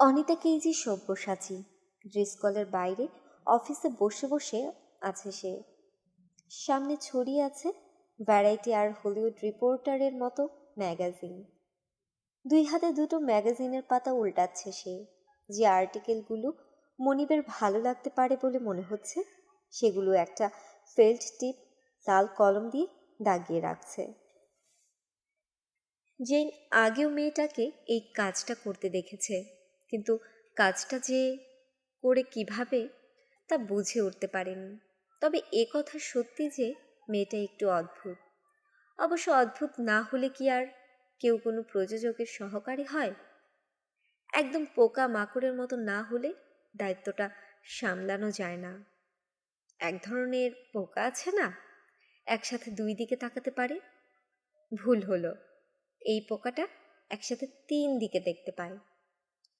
Anita KG Sabyasachi dress কলের বাইরে, অফিসে বসে বসে আছে সে। সামনে ছড়িয়ে আছে ভ্যারাইটি আর হলিউড রিপোর্টারের মতো ম্যাগাজিন দুই হাতে দুটো ম্যাগাজিনের পাতা উল্টাচ্ছে সে, যে আর্টিকেলগুলো মনিবের ভালো লাগতে পারে বলে মনে হচ্ছে, সেগুলো একটা ফেল্ট টিপ লাল কলম দিয়ে দাগিয়ে রাখছে। জেন আগেও মেয়েটাকে এই কাজটা করতে দেখেছে। কিন্তু কাজটা যে করে কীভাবে তা বুঝে উঠতে পারেনি। তবে এ কথা সত্যি যে মেয়েটা একটু অদ্ভুত। অবশ্য অদ্ভুত না হলে কি আর কেউ কোনো প্রযোজকের সহকারী হয়? একদম পোকা মাকড়ের মতো না হলে দায়িত্বটা সামলানো যায় না। এক ধরনের পোকা আছে না? একসাথে দুই দিকে তাকাতে পারে? ভুল হলো। এই পোকাটা একসাথে তিন দিকে দেখতে পায়।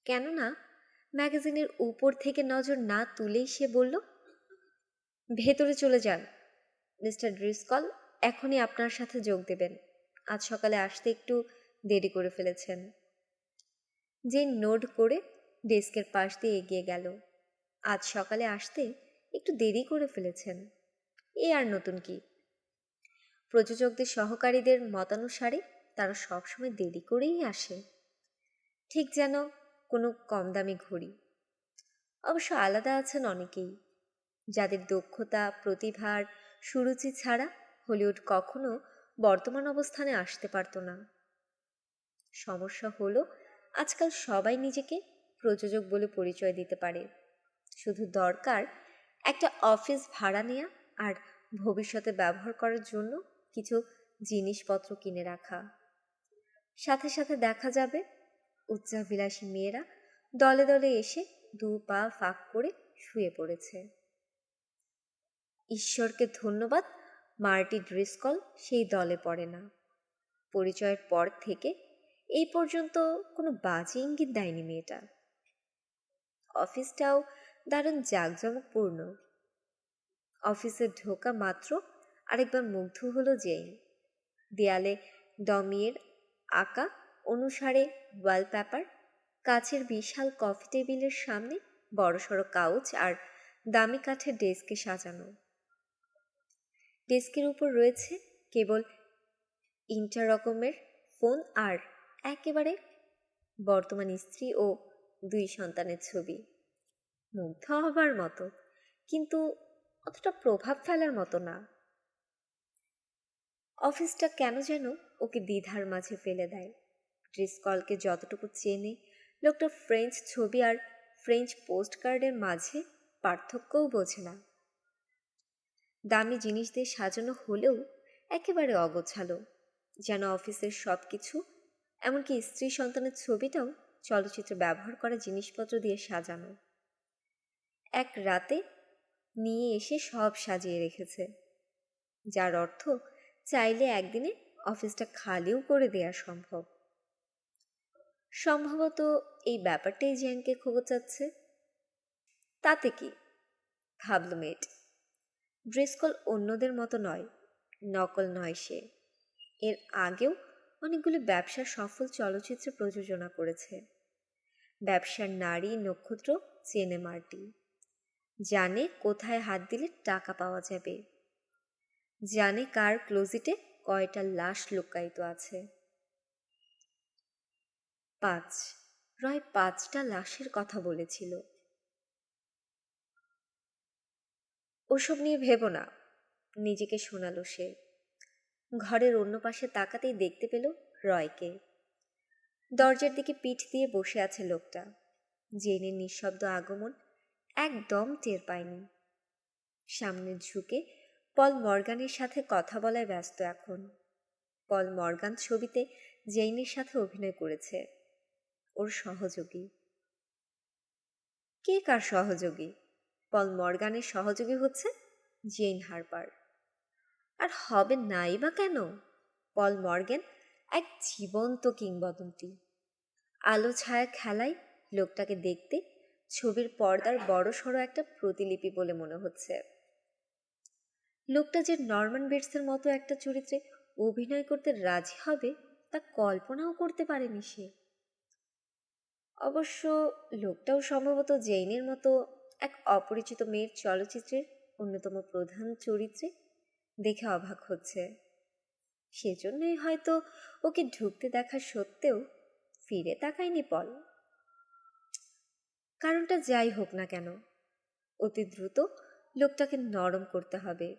কেননা ম্যাগাজিনের উপর থেকে নজর না তুলেই সে বলল, ভেতরে চলে যান। মিস্টার ড্রিসকল, এখনই আপনার সাথে যোগ দেবেন। আজ সকালে আসতে একটু দেরি করে ফেলেছেন। যে নোট করে ডেস্কের পাশ দিয়ে এগিয়ে গেল। আজ সকালে আসতে একটু দেরি করে ফেলেছেন। এ আর নতুন কি? প্রযোজকদের সহকারীদের মতানুসারে তারা সবসময় দেরি করেই আসে। ঠিক যেন কোনো কম দামি ঘড়ি। অবশ্য আলাদা আছেন অনেকেই। যাদের দক্ষতা, প্রতিভার সুরুচি ছাড়া হলিউড কখনো বর্তমান অবস্থানে আসতে পারত না। সমস্যা হলো, আজকাল সবাই নিজেকে প্রযোজক বলে পরিচয় দিতে পারে। শুধু দরকার একটা অফিস ভাড়া নেয়া আর ভবিষ্যতে ব্যবহার করার জন্য কিছু জিনিসপত্র কিনে রাখা। সাথে সাথে দেখা যাবে উচ্চাভিলাষী মেয়েরা দলে দলে এসে দু পা ফাঁক করে শুয়ে পড়েছে। ঈশ্বরকে ধন্যবাদ, মার্টি ড্রিসকল সেই দলে পড়ে না। পরিচয়ের পর থেকে এই পর্যন্ত কোনো বাজে ইঙ্গিত দেয়নি মেয়েটা। অফিসটাও দারুণ জাঁকজমকপূর্ণ। অফিসে ঢোকা মাত্র আরেকবার মুগ্ধ হলো জেইন। দেয়ালে ডমিয়ের আঁকা অনুসারে, ওয়ালপেপার কাছের বিশাল কফি টেবিলের সামনে বড়সড় কাউচ আর দামি কাঠের ডেস্কে সাজানো। ডেস্কের উপর রয়েছে কেবল ইন্টার রকমের ফোন আর একেবারে বর্তমান স্ত্রী ও দুই সন্তানের ছবি। মুগ্ধ হবার মতো, কিন্তু অতটা প্রভাব ফেলার মতো না। অফিসটা কেন যেন ওকে দ্বিধার মাঝে ফেলে দেয়। ড্রিসকলকে যতটুকু চেনে, লোকটা ফ্রেঞ্চ ছবি আর ফ্রেঞ্চ পোস্ট কার্ডের মাঝে পার্থক্যও বোঝে না। দামি জিনিস দিয়ে সাজানো হলেও একেবারে অগোছালো, যেন অফিসের সব কিছু এমনকি স্ত্রী সন্তানের ছবিটাও চলচ্চিত্র ব্যবহার করা জিনিসপত্র দিয়ে সাজানো। এক রাতে নিয়ে এসে সব সাজিয়ে রেখেছে, যার অর্থ চাইলে একদিনে অফিসটা খালিও করে দেওয়া সম্ভব। সম্ভবত এই ব্যাপারটাই জ্যাংকে খোঁচাচ্ছে তাতে কি? ভাবল মেট। ড্রেসকল অন্যদের মতো নয়, নকল নয় সে। এর আগেও অনেকগুলো ব্যবসা সফল চলচ্চিত্র প্রযোজনা করেছে। ব্যবসার নারী নক্ষত্র চেনে জানে কোথায় হাত দিলে টাকা পাওয়া যাবে। জানে কার ক্লোজিটে কয়টা লাশ লুকায়িত আছে। পাঁচ। রয় পাঁচটা লাশের কথা বলেছিল। ওসব নিয়ে ভেব না, নিজেকে শোনালো সে। ঘরের অন্য পাশে তাকাতেই দেখতে পেল রয়কে। দরজার দিকে পিঠ দিয়ে বসে আছে লোকটা। জেনে নিঃশব্দ আগমন একদম টের পায়নি। সামনে ঝুঁকে পল মর্গানের সাথে কথা বলায় ব্যস্ত এখন। পল মর্গান ছবিতে জেইনের সাথে অভিনয় করেছে। ওর সহযোগী। কে কার সহযোগী? পল মর্গানের সহযোগী হচ্ছে জেইন হারপার। আর হবে নাই বা কেন? পল মর্গান এক জীবন্ত কিংবদন্তি। আলো ছায়া খেলায় লোকটাকে দেখতে ছবির পর্দার বড় সড়ো একটা প্রতিলিপি বলে মনে হচ্ছে। লোকটা যে নর্মান বেটসের মতো একটা চরিত্রে অভিনয় করতে রাজি হবে তা কল্পনাও করতে পারেনি সে। অবশ্য লোকটাও সম্ভবত জেইনের মতো এক অপরিচিত মেয়ের চলচ্চিত্রের অন্যতম প্রধান চরিত্রে দেখে অবাক হচ্ছে। সেজন্যই হয়তো ওকে ঢুকতে দেখা সত্ত্বেও ফিরে তাকায়নি পল। কারণটা যাই হোক না কেন, অতি দ্রুত লোকটাকে নরম করতে হবে,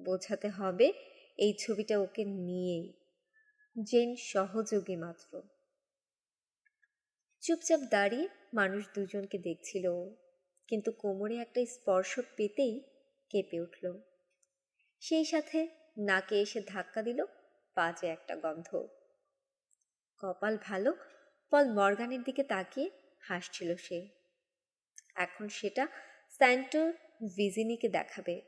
বোঝাতে হবে এই ছবিটা ওকে নিয়েই। জেন সহযোগী মাত্র। চুপচাপ দাঁড়িয়ে মানুষ দুজনকে দেখছিল। কিন্তু কোমরে একটা স্পর্শ পেতেই কেঁপে উঠল। সেই সাথে নাকে এসে ধাক্কা দিল বাজে একটা গন্ধ। কপাল ভালো? পল মর্গানের দিকে তাকিয়ে হাসছিল সে। এখন সেটা স্যান্টো ভিজিনিকে দেখাবে।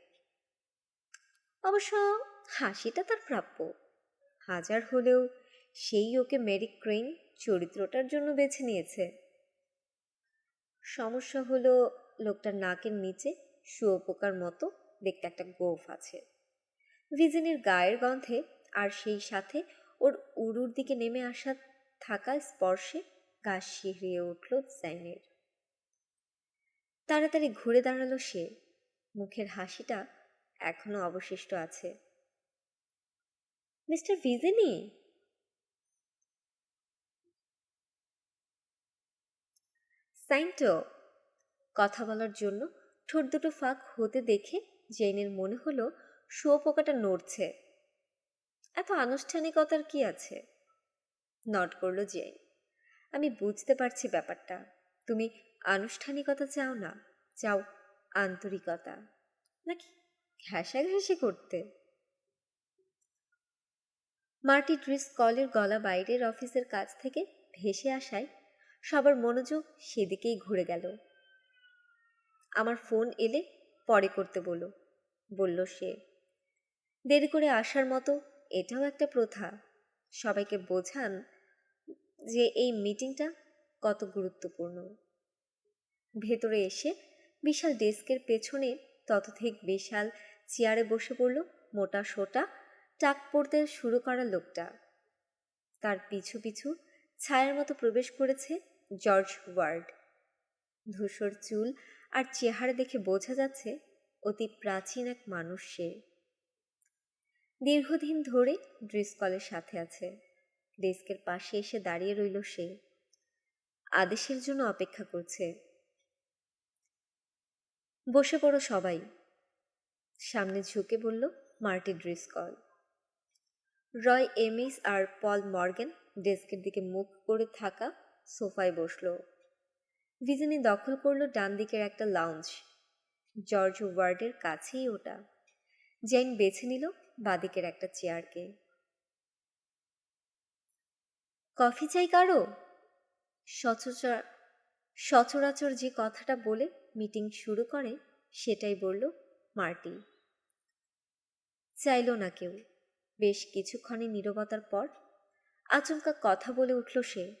অবশ্য হাসিটা তার প্রাপ্য। হাজার হলেও সেই ওকে মেরি ক্রেইন চরিত্রটার জন্য বেছে নিয়েছে। সমস্যা হলো, লোকটার নাকের নিচে শুয়োপোকার মতো দেখতে একটা গোফ আছে। ভিজিনির গায়ের গন্ধে আর সেই সাথে ওর উরুর দিকে নেমে আসা থাকা স্পর্শে গা শিহরিয়ে উঠল জাইনের। তাড়াতাড়ি ঘুরে দাঁড়াল সে। মুখের হাসিটা এখনও অবশিষ্ট আছে। মিস্টার ভিজিনি? সাইন্টো কথা বলার জন্য ঠোঁট দুটো ফাঁক হতে দেখে জেনের মনে হলো শুয়োপোকাটা নড়ছে। এত আনুষ্ঠানিকতার কি আছে? নট করল জেন। আমি বুঝতে পারছি ব্যাপারটা। তুমি আনুষ্ঠানিকতা চাও না, চাও আন্তরিকতা। নাকি ঘেঁষাঘেঁষি করতে? মার্টি ড্রিস কলের গলা বাইরের অফিসের কাছ থেকে ভেসে আসায় সবার মনোযোগ সেদিকেই ঘুরে গেল। আমার ফোন এলে পরে করতে বলো বলল সে, দেরি করে আসার মতো এটাও একটা প্রথা। সবাইকে বোঝান যে এই মিটিংটা কত গুরুত্বপূর্ণ ভেতরে এসে বিশাল ডেস্কের পেছনে ততধিক বিশাল চেয়ারে বসে পড়ল মোটা সোটা টাক পড়তে শুরু করা লোকটা। তার পিছু পিছু ছায়ার মতো প্রবেশ করেছে জর্জ ওয়ার্ড। ধূসর চুল আর চেহারা দেখে বোঝা যাচ্ছে অতি প্রাচীন এক মানুষ সে। দীর্ঘদিন ধরে ড্রিসকলের সাথে আছে। ডেস্কের পাশে এসে দাঁড়িয়ে রইল সে। আদেশের জন্য অপেক্ষা করছে। বসে পড়ো সবাই। সামনে ঝুঁকে বলল মার্টি ড্রিসকল রয় এমিস আর পল মর্গেন ডেস্কের দিকে মুখ করে থাকা সোফায় বসল। ভিজিনি দখল করল ডান দিকের একটা লাউঞ্জ জর্জ ওয়ার্ডের কাছেই ওটা। জেন বেছে নিল বাদিকের একটা চেয়ারকে কফি চাই কারও? সচরাচর সচরাচর যে কথাটা বলে মিটিং শুরু করে, সেটাই বলল মার্টি। চাইল না কেউ। বেশ কিছুক্ষণে নীরবতার পর আচমকা কথা বলে উঠল সে।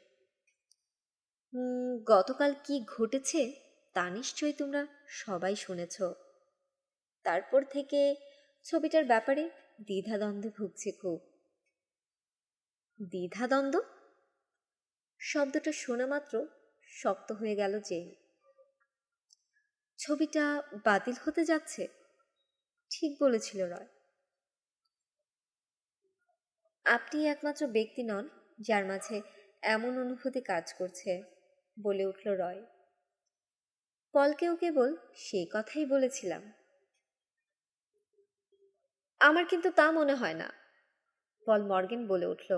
গতকাল কি ঘটেছে তা নিশ্চয়ই তোমরা সবাই শুনেছ। তারপর থেকে ছবিটার ব্যাপারে দ্বিধাদ্বন্দ্বে ভুগছে খুব। দ্বিধাদ্বন্দ্ব? শব্দটা শোনা মাত্র শক্ত হয়ে গেল যে, ছবিটা বাতিল হতে যাচ্ছে। ঠিক বলেছিল রয়। আপনি একমাত্র ব্যক্তি নন যার মাঝে এমন অনুভূতি কাজ করছে, বলে উঠল রয়। পলকেও কেবল সেই কথাই বলেছিলাম। আমার কিন্তু তা মনে হয় না, পল মর্গেন বলে উঠল।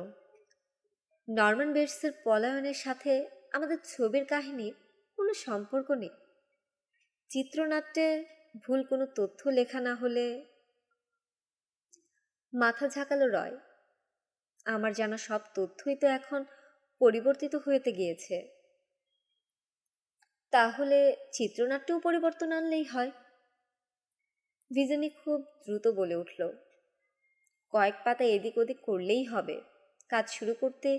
নর্মান বেটসের পলায়নের সাথে আমাদের ছবির কাহিনীর কোনো সম্পর্ক নেই। চিত্রনাট্যে ভুল কোনো তথ্য লেখা না হলে মাথা ঝাঁকালো রয়। আমার জানা সব তথ্যই তো এখন পরিবর্তিত হয়েতে গিয়েছে। তাহলে চিত্রনাট্যেও পরিবর্তন আনলেই হয়। ভিজনি খুব দ্রুত বলে উঠল, কয়েক পাতা এদিক ওদিক করলেই হবে। কাজ শুরু করতে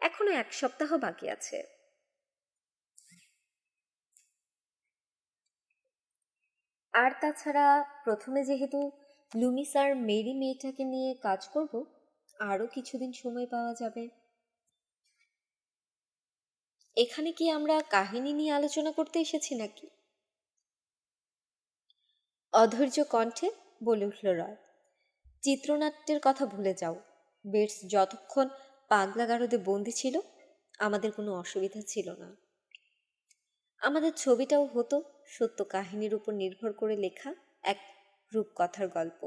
এখনও এক সপ্তাহ বাকি আছে। আর তাছাড়া প্রথমে যেহেতু লুমিস আর মেরি মেয়েটাকে নিয়ে কাজ করব আরও কিছুদিন সময় পাওয়া যাবে। এখানে কি আমরা কাহিনী নিয়ে আলোচনা করতে এসেছি নাকি? অধৈর্য কণ্ঠে বলে উঠল রয়, চিত্রনাট্যের কথা ভুলে যাও। বেটস যতক্ষণ পাগলা গারদে বন্দি ছিল, আমাদের কোনো অসুবিধা ছিল না। আমাদের ছবিটাও হতো সত্য কাহিনীর উপর নির্ভর করে লেখা এক রূপকথার গল্প।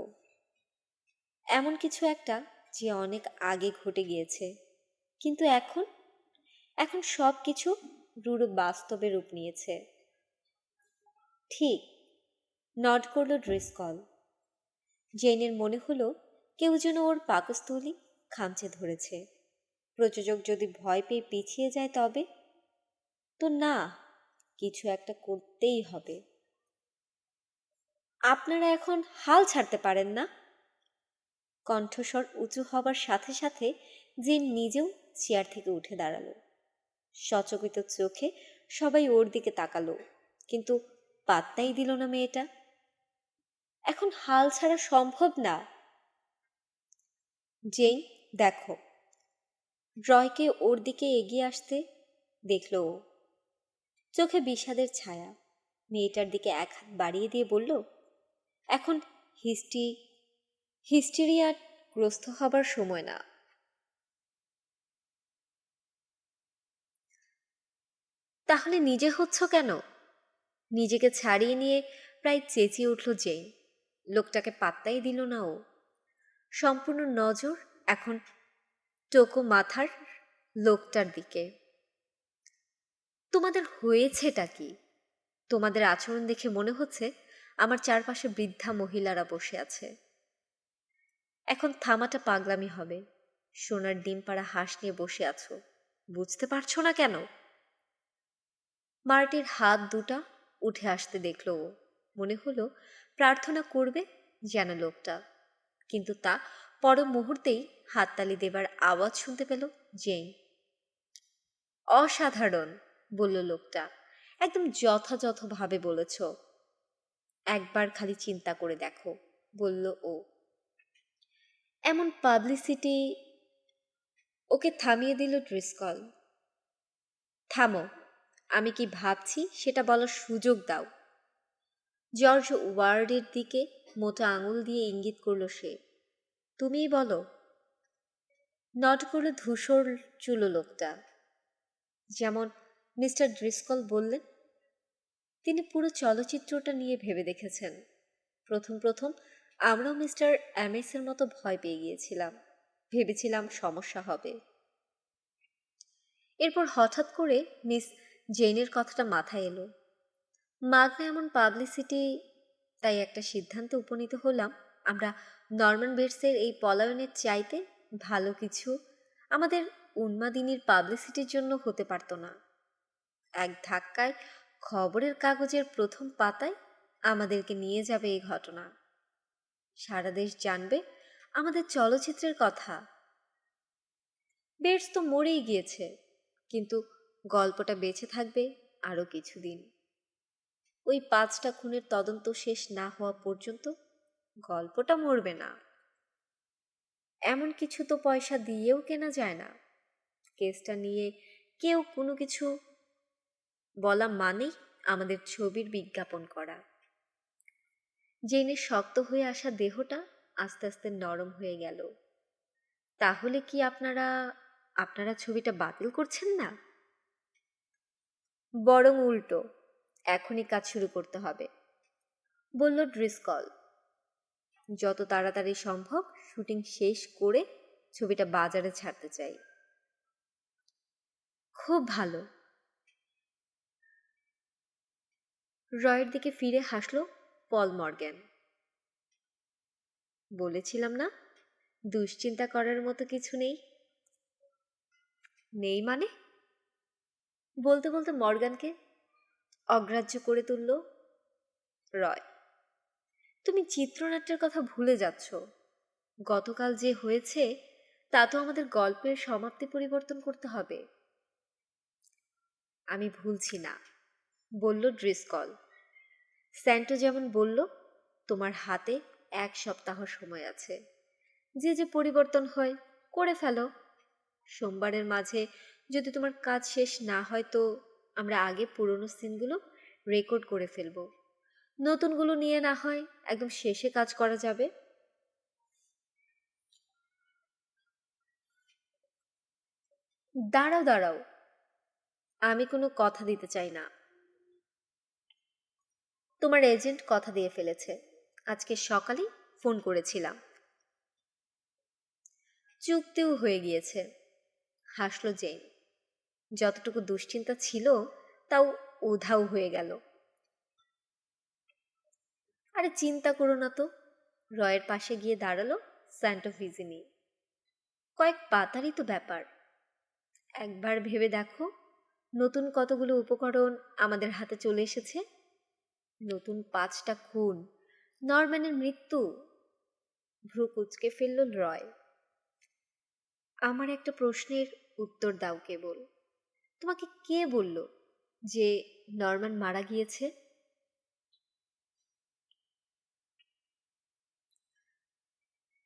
এমন কিছু একটা যে অনেক আগে ঘটে গিয়েছে। কিন্তু এখন? এখন সব কিছু রূঢ় বাস্তবে রূপ নিয়েছে। ঠিক। নট করল ড্রেস কল। জেনের মনে হলো কেউ যেন ওর পাকস্থলী খামচে ধরেছে। প্রযোজক যদি ভয় পেয়ে পিছিয়ে যায় তবে? তো না, কিছু একটা করতেই হবে। আপনারা এখন হাল ছাড়তে পারেন না? কণ্ঠস্বর উঁচু হবার সাথে সাথে জিন নিজেও চেয়ার থেকে উঠে দাঁড়াল। সচকিত চোখে সবাই ওর দিকে তাকালো, কিন্তু পাত্তাই দিল না মেয়েটা। এখন হাল ছাড়া সম্ভব না। জেইন, দেখো। রয়কে ওর দিকে এগিয়ে আসতে দেখল ও। চোখে বিষাদের ছায়া। মেয়েটার দিকে এক হাত বাড়িয়ে দিয়ে বলল, এখন হিস্ট্রি হিস্টেরিয়ার গ্রস্ত হবার সময় না। তাহলে নিজে হচ্ছ কেন? নিজেকে ছাড়িয়ে নিয়ে প্রায় চেঁচিয়ে উঠল জেইন। লোকটাকে পাত্তাই দিল না ও। সম্পূর্ণ নজর এখন টোকো মাথার লোকটার দিকে। তোমাদের হয়েছেটা কি? তোমাদের আচরণ দেখে মনে হচ্ছে আমার চারপাশে বৃদ্ধা মহিলারা বসে আছে। এখন থামাটা পাগলামি হবে। সোনার ডিম পাড়া হাঁস নিয়ে বসে আছো। বুঝতে পারছ না কেন? মার্টির হাত দুটা উঠে আসতে দেখল ও। মনে হলো প্রার্থনা করবে যেন লোকটা। কিন্তু তা পর মুহূর্তেই হাততালি দেবার আওয়াজ শুনতে পেল জেন অসাধারণ, বলল লোকটা। একদম যথাযথভাবে বলেছ। একবার খালি চিন্তা করে দেখো, বলল ও। এমন পাবলিসিটি ওকে থামিয়ে দিল ড্রিসকল থামো, আমি কি ভাবছি সেটা বলার সুযোগ দাও। জর্জ ওয়ার্ডের দিকে মোটা আঙুল দিয়ে ইঙ্গিত করল সে। তুমিই বলো। নট করে ধূসর চুলো লোকটা। যেমন মিস্টার ড্রিসকল বললেন, তিনি পুরো চলচ্চিত্রটা নিয়ে ভেবে দেখেছেন। প্রথম প্রথম আমরাও মিস্টার অ্যামেসের মতো ভয় পেয়ে গিয়েছিলাম। ভেবেছিলাম সমস্যা হবে। এরপর হঠাৎ করে মিস জেনের কথাটা মাথায় এলো। মাগনা এমন পাবলিসিটি, তাই একটা সিদ্ধান্তে উপনীত হলাম। আমরা নর্মান বেটসের এই পলায়নের চাইতে ভালো কিছু আমাদের উন্মাদিনীর পাবলিসিটির জন্য হতে পারত না। এক ধাক্কায় খবরের কাগজের প্রথম পাতায় আমাদেরকে নিয়ে যাবে এই ঘটনা। সারা দেশ জানবে আমাদের চলচ্চিত্রের কথা। বেটস তো মরেই গিয়েছে, কিন্তু গল্পটা বেঁচে থাকবে আরও কিছুদিন। ওই পাঁচটা খুনের তদন্ত শেষ না হওয়া পর্যন্ত গল্পটা মরবে না। এমন কিছু তো পয়সা দিয়েও কেনা যায় না। কেসটা নিয়ে কেউ কোনো কিছু বলা মানেই আমাদের ছবির বিজ্ঞাপন করা। জেনে শক্ত হয়ে আসা দেহটা আস্তে আস্তে নরম হয়ে গেল। তাহলে কি আপনারা আপনারা ছবিটা বাতিল করছেন না? বরং উল্টো, এখনই কাজ শুরু করতে হবে। বলল ড্রিসকল যত তাড়াতাড়ি সম্ভব শুটিং শেষ করে ছবিটা বাজারে ছাড়তে চাই। খুব ভালো। রয়ের দিকে ফিরে হাসল পল মর্গ্যান বলেছিলাম না, দুশ্চিন্তা করার মতো কিছু নেই। নেই মানে? বলতে বলতে মর্গানকে অগ্রাহ্য করে তুলল, রয়, তুমি চিত্রনাট্যের কথা ভুলে যাচ্ছ। গতকাল যে হয়েছে, তা তো আমাদের গল্পের সমাপ্তি পরিবর্তন করতে হবে। আমি ভুলছি না, বলল ড্রিসকল। স্যান্টো যেমন বলল, তোমার হাতে এক সপ্তাহ সময় আছে। যে যে পরিবর্তন হয়, করে ফেলো। সোমবারের মাঝে যদি তোমার কাজ শেষ না হয়, তো আমরা আগে পুরনো সিনগুলো রেকর্ড করে ফেলব। নতুনগুলো নিয়ে না হয়, একদম শেষে কাজ করা যাবে। দাঁড়াও দাঁড়াও। আমি কোনো কথা দিতে চাই না। তোমার এজেন্ট কথা দিয়ে ফেলেছে। আজকে সকালেই ফোন করেছিলাম। চুক্তিও হয়ে গিয়েছে। হাসলো জেন যতটুকু দুশ্চিন্তা ছিল, তাও উধাও হয়ে গেল। আরে চিন্তা করো না তো। রয়ের পাশে গিয়ে দাঁড়াল স্যান্টোফিজিনি কয়েক পাতারই তো ব্যাপার। একবার ভেবে দেখো, নতুন কতগুলো উপকরণ আমাদের হাতে চলে এসেছে। নতুন পাঁচটা খুন। নরম্যানের মৃত্যু। ভ্রু কুচকে ফেলল রয়। আমার একটা প্রশ্নের উত্তর দাও কেবল। তোমাকে কে বলল যে নরম্যান মারা গিয়েছে?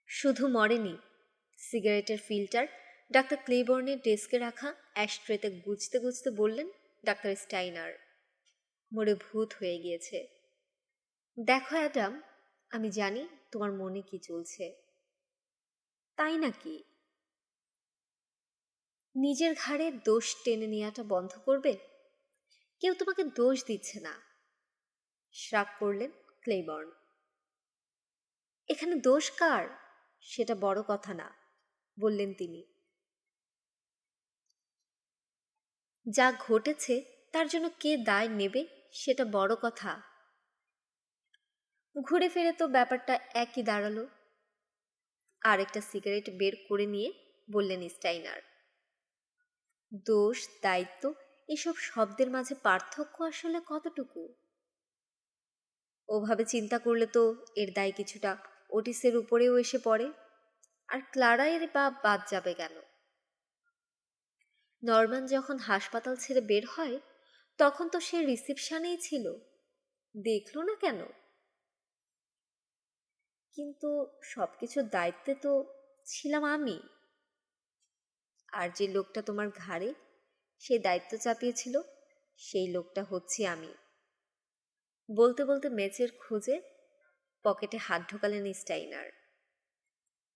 শুধু মরেনি। সিগারেটের ফিল্টার, ডাক্তার ক্লেবর্নের ডেস্কে রাখা, অ্যাশট্রেতে গুজতে গুজতে বললেন ডাক্তার স্টাইনার। মরে ভূত হয়ে গিয়েছে। দেখো, অ্যাডাম, আমি জানি তোমার মনে কি চলছে। তাই নাকি? নিজের ঘাড়ে দোষ টেনে নেওয়াটা বন্ধ করবে? কেউ তোমাকে দোষ দিচ্ছে না। শ্রাপ করলেন ক্লেবর্ন এখানে দোষ কার? সেটা বড় কথা না, বললেন তিনি। যা ঘটেছে, তার জন্য কে দায় নেবে? সেটা বড় কথা। ঘুরে ফিরে তো ব্যাপারটা একই দাঁড়াল। আরেকটা সিগারেট বের করে নিয়ে বললেন স্টাইনার, দোষ, দায়িত্ব, এসব শব্দের মাঝে পার্থক্য আসলে কতটুকু? ওভাবে চিন্তা করলে তো এর দায় কিছুটা ওটিসের উপরেও এসে পড়ে। আর ক্লারা এর বা বাদ যাবে কেন? নরমান যখন হাসপাতাল ছেড়ে বের হয় তখন তো সে রিসিপশনেই ছিল। দেখল না কেন? কিন্তু সবকিছুর দায়িত্বে তো ছিলাম আমি। আর যে লোকটা তোমার ঘাড়ে সেই দায়িত্ব চাপিয়েছিল, সেই লোকটা হচ্ছি আমি। বলতে বলতে মেচের খুঁজে পকেটে হাত ঢোকালেন স্টাইনার।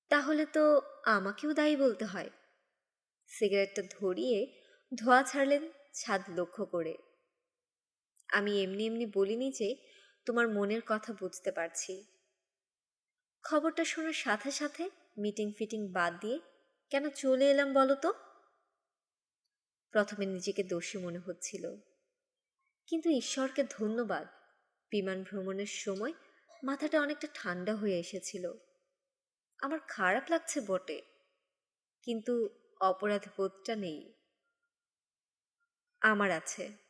তাহলে তো আমাকেও দায়ী বলতে হয়। সিগারেটটা ধরিয়ে ধোয়া ছাড়লেন ছাদ লক্ষ্য করে। আমি এমনি এমনি বলিনি যে তোমার মনের কথা বুঝতে পারছি। খবরটা শোনার সাথে সাথে মিটিং ফিটিং বাদ দিয়ে কেন চলে এলাম বলো তো? প্রথমে নিজেকে দোষী মনে হচ্ছিল। কিন্তু ঈশ্বরকে ধন্যবাদ, বিমান ভ্রমণের সময় মাথাটা অনেকটা ঠান্ডা হয়ে এসেছিল। আমার খারাপ লাগছে বটে, কিন্তু অপরাধ বোধটা নেই। আমার আছে।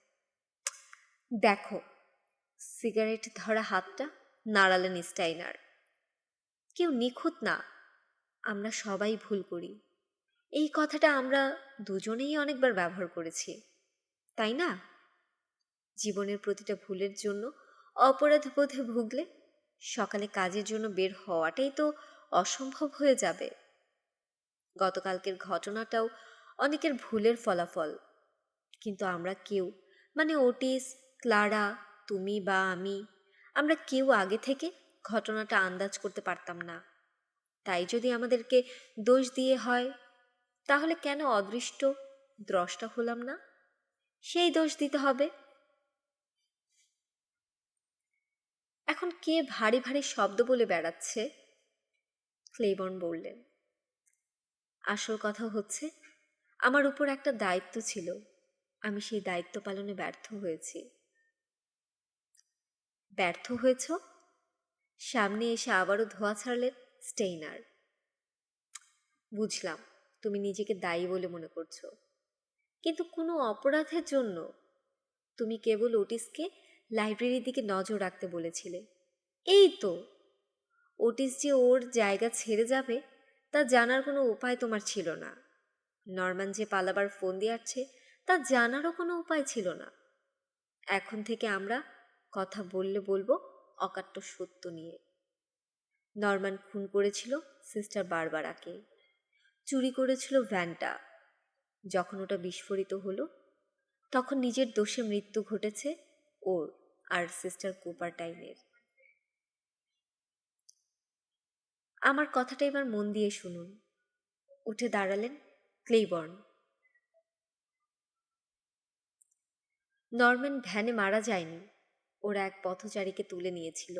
দেখো, সিগারেট ধরা হাতটা নাড়ালেন স্টাইনার। কেউ নিখুঁত না, আমরা সবাই ভুল করি। এই কথাটা আমরা দুজনেই অনেকবার ব্যবহার করেছি, তাই না? জীবনের প্রতিটা ভুলের জন্য অপরাধ বোধে ভুগলে সকালে কাজের জন্য বের হওয়াটাই তো অসম্ভব হয়ে যাবে। গতকালকের ঘটনাটাও অনেকের ভুলের ফলাফল। কিন্তু আমরা কেউ মানে ওটিস ক্লারা, তুমি বা আমি, আমরা কেউ আগে থেকে ঘটনাটা আন্দাজ করতে পারতাম না। তাই যদি আমাদেরকে দোষ দিয়ে হয়, তাহলে কেন অদৃষ্ট, দ্রষ্টা হলাম না? সেই দোষ দিতে হবে। এখন কে ভারী ভারী শব্দ বলে বেড়াচ্ছে? ক্লেবন বললেন। আসল কথা হচ্ছে, আমার উপর একটা দায়িত্ব ছিল। আমি সেই দায়িত্ব পালনে ব্যর্থ হয়েছি। ব্যর্থ হয়েছ? সামনে এসে আবারও ধোয়া ছাড়লেন স্টেইনার। বুঝলাম, তুমি নিজেকে দায়ী বলে মনে করছ। কিন্তু কোনো অপরাধের জন্য তুমি কেবল ওটিসকে লাইব্রেরির দিকে নজর রাখতে বলেছিলে। এই তো, ওটিস যে ওর জায়গা ছেড়ে যাবে, তা জানার কোনো উপায় তোমার ছিল না। নর্মান যে পালাবার ফোন দিয়াছে, তা জানারও কোনো উপায় ছিল না। এখন থেকে আমরা কথা বললে বলব অকাট্য সত্য নিয়ে। নরমান খুন করেছিল সিস্টার বারবারাকে। চুরি করেছিল ভ্যানটা। যখন ওটা বিস্ফোরিত হলো, তখন নিজের দোষে মৃত্যু ঘটেছে ওর আর সিস্টার কুপার টাইমের আমার কথাটা এবার মন দিয়ে শুনুন। উঠে দাঁড়ালেন ক্লেইবর্ন। নরম্যান ভ্যানে মারা যায়নি। ওরা এক পথচারীকে তুলে নিয়েছিল।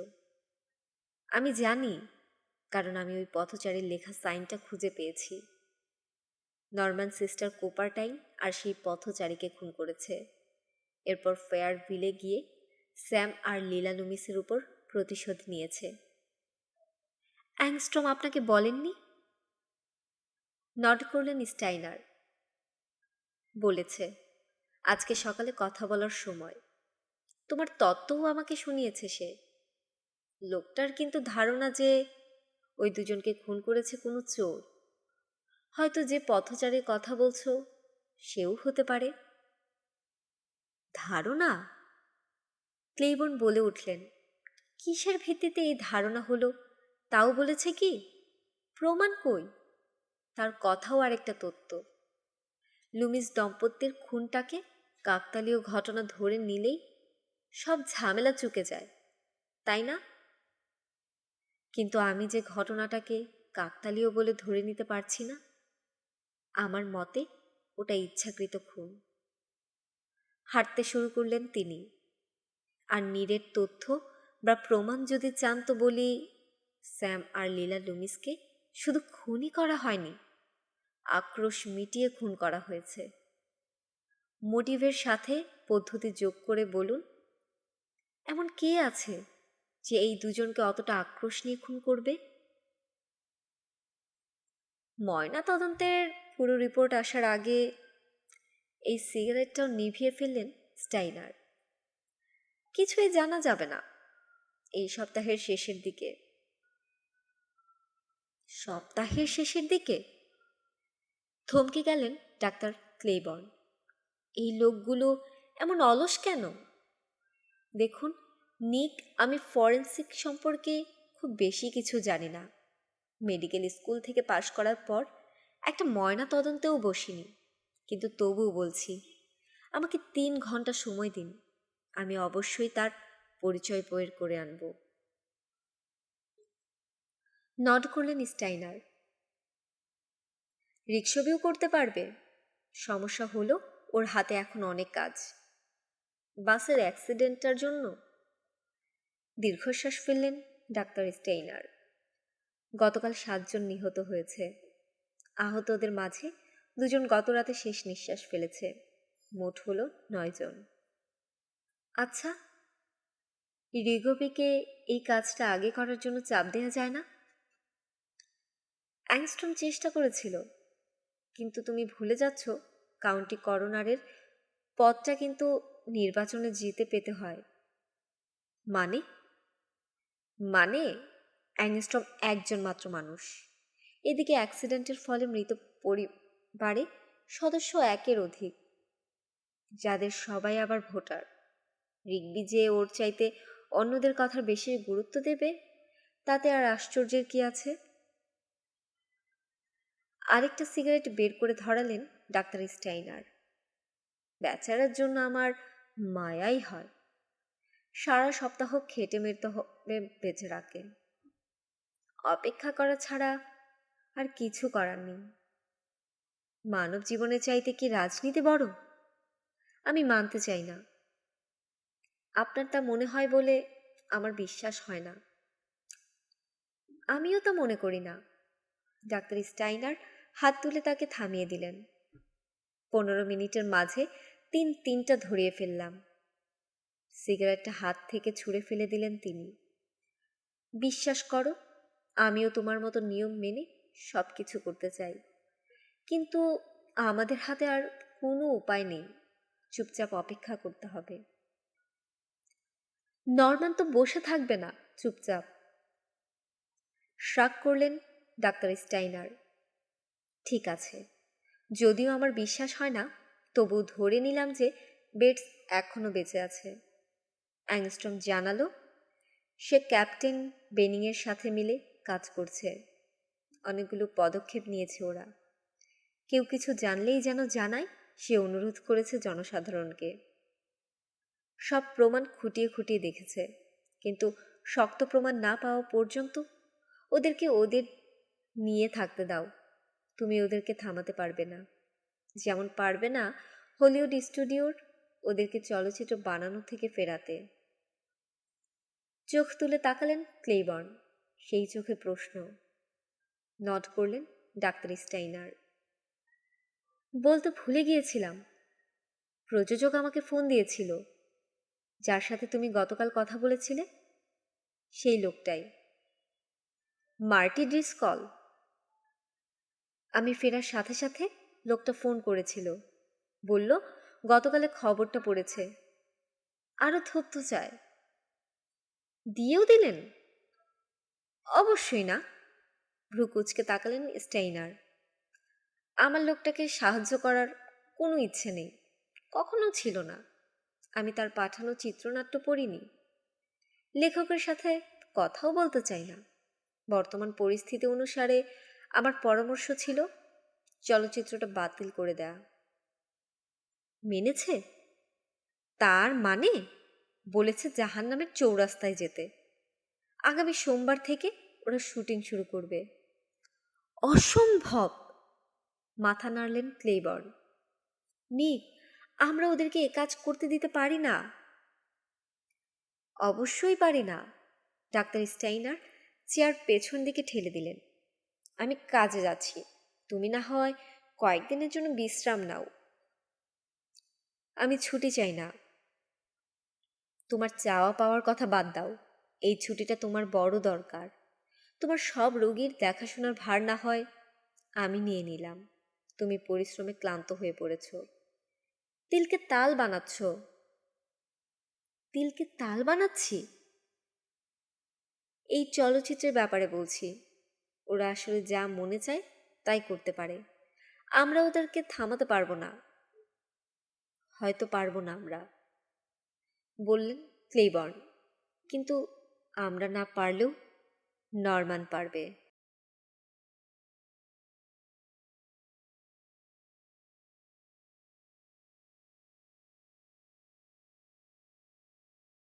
আমি জানি, কারণ আমি ওই পথচারীর লেখা সাইনটা খুঁজে পেয়েছি। নরম্যান সিস্টার কোপারটাইন আর সেই পথচারীকে খুন করেছে। এরপর ফেয়ার ভিলে গিয়ে স্যাম আর লীলা লুমিসের উপর প্রতিশোধ নিয়েছে। অ্যাংস্ট্রম আপনাকে বলেননি? নট করলেন স্টাইনার, বলেছে, আজকে সকালে কথা বলার সময়। তোমার তত্ত্বও আমাকে শুনিয়েছে সে। লোকটার কিন্তু ধারণা যে ওই দুজনকে খুন করেছে কোনো চোর। হয়তো যে পথচারীর কথা বলছো, সেও হতে পারে। ধারণা? ক্লেইবন বলে উঠলেন, কিসের ভিত্তিতে এই ধারণা হলো, তাও বলেছে কি? প্রমাণ কই? তার কথাও আরেকটা তত্ত্ব। লুমিস দম্পতির খুনটাকে কাকতালীয় ঘটনা ধরে নিলেই সব ঝামেলা চুকে যায়, তাই না? কিন্তু আমি যে ঘটনাটাকে কাকতালীয় বলে ধরে নিতে পারছি না, আমার মতে ওটা ইচ্ছাকৃত খুন। হাঁটতে শুরু করলেন তিনি, আর নীরের তথ্য বা প্রমাণ যদি চান তো বলি, স্যাম আর লীলা লুমিসকে শুধু খুনই করা হয়নি, আক্রোশ মিটিয়ে খুন করা হয়েছে। মোটিভের সাথে পদ্ধতি যোগ করে বলুন এমন কে আছে যে এই দুজনকে অতটা আক্রোশ নিয়ে খুন করবে? ময়না তদন্তের পুরো রিপোর্ট আসার আগে এই সিগারেটটাও নিভিয়ে ফেললেন স্টাইনার। কিছুই জানা যাবে না এই সপ্তাহের শেষের দিকে। সপ্তাহের শেষের দিকে? থমকে গেলেন ডাক্তার ক্লেবন। এই লোকগুলো এমন অলস কেন? দেখুন, নিক, আমি ফরেন্সিক সম্পর্কে খুব বেশি কিছু জানি না। মেডিকেল স্কুল থেকে পাশ করার পর একটা ময়না তদন্তেও বসিনি। কিন্তু তবুও বলছি, আমাকে তিন ঘণ্টা সময় দিন, আমি অবশ্যই তার পরিচয় বইয়ের করে আনব। নড করলেন স্টাইনার। রিক্সবিও করতে পারবে। সমস্যা হলো ওর হাতে এখন অনেক কাজ। বাসের অ্যাক্সিডেন্টটার জন্য? দীর্ঘশ্বাস ফেললেন ডাক্তার স্টেইনার। গতকাল সাতজন নিহত হয়েছে। আহতদের মাঝে দুজন গত রাতে শেষ নিঃশ্বাস ফেলেছে। মোট হলো নয়জন। আচ্ছা রিগোপিকে এই কাজটা আগে করার জন্য চাপ দেওয়া যায় না? অ্যাংস্ট্রম চেষ্টা করেছিল, কিন্তু তুমি ভুলে যাচ্ছ কাউন্টি করোনারের পদটা কিন্তু নির্বাচনে জিতে পেতে হয়। মানে? মানে অ্যাংস্ট্রম একজন মাত্র মানুষ। এদিকে অ্যাক্সিডেন্টের ফলে মৃত পরিবারে সদস্য একের অধিক, যাদের সবাই আবার ভোটার। রিগবি যে ওর চাইতে অন্যদের কথার বেশি গুরুত্ব দেবে, তাতে আর আশ্চর্যের কি আছে? আরেকটা সিগারেট বের করে ধরালেন ডাক্তার স্টাইনার। বেচারার জন্য আমার মায়াই হয়। সারা সপ্তাহ খেটে মেরতে হবে বেঁচে রাখে। অপেক্ষা করা ছাড়া আর কিছু করার নেই। মানব জীবনে চাইতে কি রাজনীতি বড়? আমি মানতে চাই না। আপনার তা মনে হয় বলে আমার বিশ্বাস হয় না। আমিও তা মনে করি না। ডাক্তার স্টাইনার হাত তুলে তাকে থামিয়ে দিলেন। পনেরো মিনিটের মাঝে তিন তিনটা ধরিয়ে ফেললাম। সিগারেটটা হাত থেকে ছুঁড়ে ফেলে দিলেন তিনি। বিশ্বাস করো, আমিও তোমার মতো নিয়ম মেনে সব কিছু করতে চাই। কিন্তু আমাদের হাতে আর কোনো উপায় নেই। চুপচাপ অপেক্ষা করতে হবে। নর্মান তো বসে থাকবে না, চুপচাপ। শ্রাক করলেন ডাক্তার স্টাইনার। ঠিক আছে, যদিও আমার বিশ্বাস হয় না তবু ধরে নিলাম যে বেটস এখনও বেঁচে আছে। অ্যাংস্ট্রম জানালো, সে ক্যাপ্টেন বেনিংয়ের সাথে মিলে কাজ করছে। অনেকগুলো পদক্ষেপ নিয়েছে ওরা। কেউ কিছু জানলেই যেন জানায়, সে অনুরোধ করেছে জনসাধারণকে। সব প্রমাণ খুঁটিয়ে খুঁটিয়ে দেখেছে, কিন্তু শক্ত প্রমাণ না পাওয়া পর্যন্ত ওদেরকে ওদের নিয়ে থাকতে দাও। তুমি ওদেরকে থামাতে পারবে না। যেমন পারবে না হলিউড স্টুডিওর ওদেরকে চলচ্চিত্র বানানো থেকে ফেরাতে। চোখ তুলে তাকালেন ক্লেবর্ন সেই চোখে প্রশ্ন। নট করলেন ডাক্তার স্টাইনার। বলতে ভুলে গিয়েছিলাম। প্রযোজক আমাকে ফোন দিয়েছিল। যার সাথে তুমি গতকাল কথা বলেছিলে? সেই লোকটাই। মার্টি ড্রিসকল আমি ফেরার সাথে সাথে লোকটা ফোন করেছিল। বলল, গতকালে খবরটা পড়েছে। আরও তথ্য চায় দিয়েও দিলেন? অবশ্যই না। ভ্রুকুচকে তাকালেন স্টাইনার। আমার লোকটাকে সাহায্য করার কোনো ইচ্ছে নেই। কখনো ছিল না। আমি তার পাঠানো চিত্রনাট্য পড়িনি। লেখকের সাথে কথাও বলতে চাই না। বর্তমান পরিস্থিতি অনুসারে আমার পরামর্শ ছিল চলচ্চিত্রটা বাতিল করে দেয়া। মেনেছে? তার মানে? বলেছে জাহান নামের চৌরাস্তায় যেতে। আগামী সোমবার থেকে ওরা শুটিং শুরু করবে। অসম্ভব! মাথা নাড়লেন ক্লেবর্ন নিক, আমরা ওদেরকে এ কাজ করতে দিতে পারি না। অবশ্যই পারি না, ডাক্তার স্টাইনার চেয়ার পেছন দিকে ঠেলে দিলেন। আমি কাজে যাচ্ছি। তুমি না হয় কয়েকদিনের জন্য বিশ্রাম নাও। আমি ছুটি চাই না। তোমার চাওয়া পাওয়ার কথা বাদ দাও। এই ছুটিটা তোমার বড় দরকার। তোমার সব রোগীর দেখাশোনার ভার না হয় আমি নিয়ে নিলাম। তুমি পরিশ্রমে ক্লান্ত হয়ে পড়েছ। তিলকে তাল বানাচ্ছ। তিলকে তাল বানাচ্ছি? এই চলচ্চিত্রের ব্যাপারে বলছি। ওরা আসলে যা মনে চায় তাই করতে পারে। আমরা ওদেরকে থামাতে পারব না। হয়তো পারব না আমরা। বললেন ক্লেবর্ন কিন্তু আমরা না পারলেও নরমান পারবে।